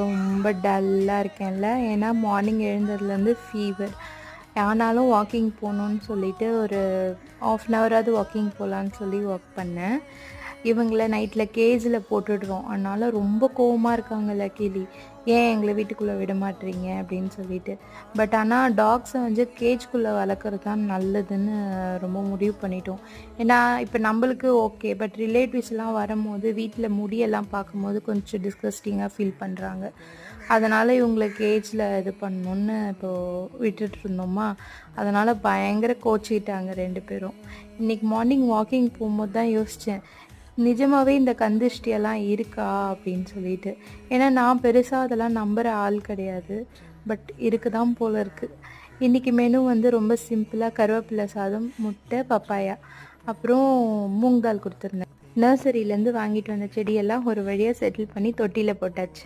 ரொம்ப டல்லாக இருக்கேன்ல. ஏன்னா மார்னிங் எழுந்ததுலேருந்து ஃபீவர் ஆனாலும் வாக்கிங் போகணுன்னு சொல்லிட்டு ஒரு ஆஃப் அன் ஹவராவது வாக்கிங் போகலான்னு சொல்லி ஒர்க் பண்ணேன். இவங்கள நைட்டில் கேஜில் போட்டுடுறோம். அதனால் ரொம்ப கோவமாக இருக்காங்கல்ல கிளி. ஏன் எங்களை வீட்டுக்குள்ளே விட மாட்டீங்க? அப்படின்னு சொல்லிட்டு. பட் ஆனால் டாக்ஸை வந்து கேஜ்குள்ளே வளர்க்குறது தான் நல்லதுன்னு ரொம்ப முடிவு பண்ணிட்டோம். ஏன்னா இப்போ நம்மளுக்கு ஓகே பட் ரிலேட்டிவ்ஸ்லாம் வரும்போது வீட்டில் முடியெல்லாம் பார்க்கும்போது கொஞ்சம் டிஸ்கஸ்டிங்காக ஃபீல் பண்ணுறாங்க அதனால் இவங்களை கேஜில் இது பண்ணணுன்னு இப்போது விட்டுட்டு இருந்தோமா? அதனால் பயங்கர கோச்சிக்கிட்டாங்க ரெண்டு பேரும். இன்றைக்கி மார்னிங் வாக்கிங் போகும்போது தான் யோசித்தேன் நிஜமாகவே இந்த கந்திஷ்டியெல்லாம் இருக்கா அப்படின்னு சொல்லிட்டு. ஏன்னா நான் பெருசாக அதெல்லாம் நம்புகிற ஆள் கிடையாது. பட் இருக்கு தான் போல இருக்குது இன்றைக்கி மெனு வந்து ரொம்ப சிம்பிளாக கருவேப்பிலை சாதம் முட்டை பப்பாயா. அப்புறம் மூங்கால் கொடுத்துருந்தேன். நர்சரியிலேருந்து வாங்கிட்டு வந்த செடியெல்லாம் ஒரு வழியாக செட்டில் பண்ணி தொட்டியில் போட்டாச்சு.